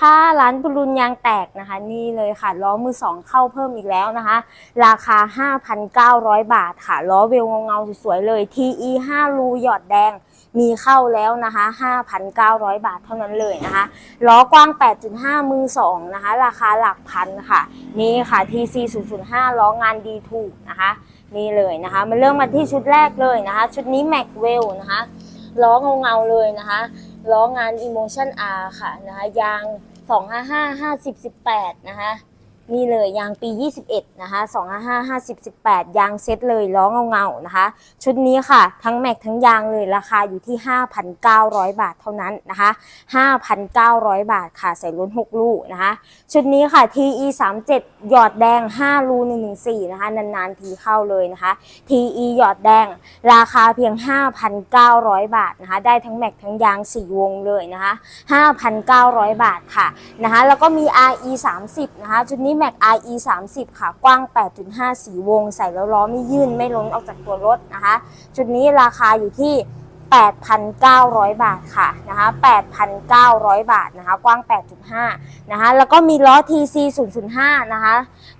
ค่ะร้านบุรุนยางแตกนะคะ นี่เลยค่ะล้อมือสองเข้าเพิ่มอีกแล้วนะคะ ราคา 5,900 บาทค่ะล้อเวลเงาๆสวยๆเลย TE 5รูหยอดแดงมีเข้าแล้วนะคะ 5,900 บาทเท่านั้นเลยนะคะล้อกว้าง 8.5 มือสองนะคะ ราคาหลักพันค่ะ นี่ค่ะ TC 005ล้องานดีถูกนะคะ นี่เลยนะคะ มาเริ่มมาที่ชุดแรกเลยนะคะ ชุดนี้ m a c w e l l นะคะล้อเงาๆเลยนะคะ ล้องาน Emotion R ค่ะนะคะยาง 255 50 18 นะคะ นี่เลยยางปี 21 นะคะ 255 50 18 ยางเซ็ตเลยล้อเงาๆนะคะ ชุดนี้ค่ะ ทั้งแม็กทั้งยางเลยราคาอยู่ที่ 5,900 บาทเท่านั้นนะคะ 5,900 บาทค่ะ ใส่ล้น 6 ลูกนะคะ ชุดนี้ค่ะ TE 37หยอดแดง 5 รู114 นะคะ นานๆ ทีเข้าเลยนะคะ TE หยอดแดง ราคาเพียง 5,900 บาทนะคะ ได้ทั้งแม็กทั้งยาง 4 วงเลยนะคะ 5,900 บาทค่ะนะคะ แล้วก็มี RE 30 นะคะ ชุดนี้แม็ก RE 30 ค่ะ กว้าง 8.5 สีวง ใส่แล้วล้อไม่ยื่นไม่ล้นออกจากตัวรถนะคะ ชุดนี้ราคาอยู่ที่ 8,900 บาทค่ะนะคะ8,900 บาทนะคะ กว้าง 8.5 นะคะ แล้วก็มีล้อ TC 005 นะคะ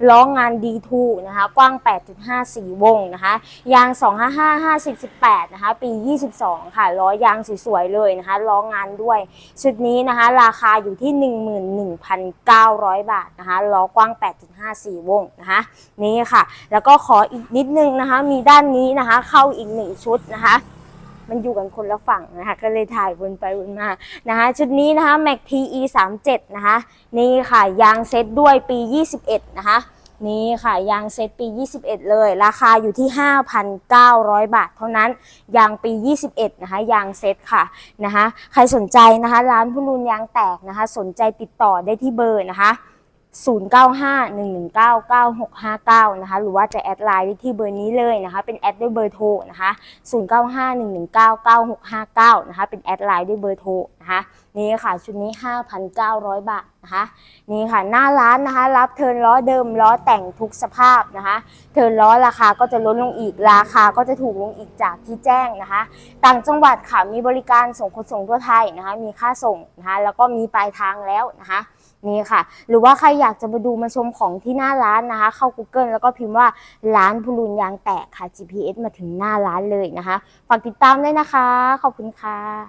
ล้องาน D2 นะคะ กว้าง 8.5 สีวงนะคะ ยาง 255 50 18 นะคะ ปี 22 ค่ะ ล้อยางสวยๆ เลยนะคะ ล้องานด้วย ชุดนี้นะคะ ราคาอยู่ที่ 11,900 บาทนะคะ ล้อกว้าง 8.5 สีวงนะคะ นี่ค่ะ แล้วก็ขออีกนิดนึงนะคะ มีด้านนี้นะคะ เข้าอีกหนึ่งชุดนะคะ มันอยู่กันคนละฝั่งนะคะก็เลยถ่ายวนไปวนมานะคะชุดนี้นะคะ Mac TE 37นะคะนี่ค่ะยางเซ็ตด้วยปี 21 นะคะนี่ค่ะยางเซ็ตปี 21 เลย ราคาอยู่ที่ 5,900 บาท เท่านั้นยางปี 21 นะคะยางเซ็ตค่ะนะคะใครสนใจนะคะ ร้านพุรุนยางแตกนะคะ สนใจติดต่อได้ที่เบอร์นะคะ 0951199659 นะคะ หรือว่าจะแอดไลน์ได้ที่เบอร์นี้เลยนะคะ เป็นแอดด้วยเบอร์โทรนะคะ 0951199659 นะคะ เป็นแอดไลน์ด้วยเบอร์โทร นะคะนี่ค่ะชุดนี้ 5,900 บาทนะคะนี่ค่ะหน้าร้านนะคะ รับเทินล้อเดิมล้อแต่งทุกสภาพนะคะ เทินล้อราคาก็จะลดลงอีกราคาก็จะถูกลงอีกจากที่แจ้งนะคะ ต่างจังหวัดค่ะมีบริการส่งขนส่งทั่วไทยนะคะ มีค่าส่งนะคะแล้วก็มีปลายทางแล้วนะคะนี่ค่ะ หรือว่าใครอยากจะมาดูมาชมของที่หน้าร้านนะคะ เข้า Google แล้วก็พิมพ์ว่าร้านพูลูนยางแตกค่ะ GPS มาถึงหน้าร้านเลยนะคะ ฝากติดตามด้วยนะคะ ขอบคุณค่ะ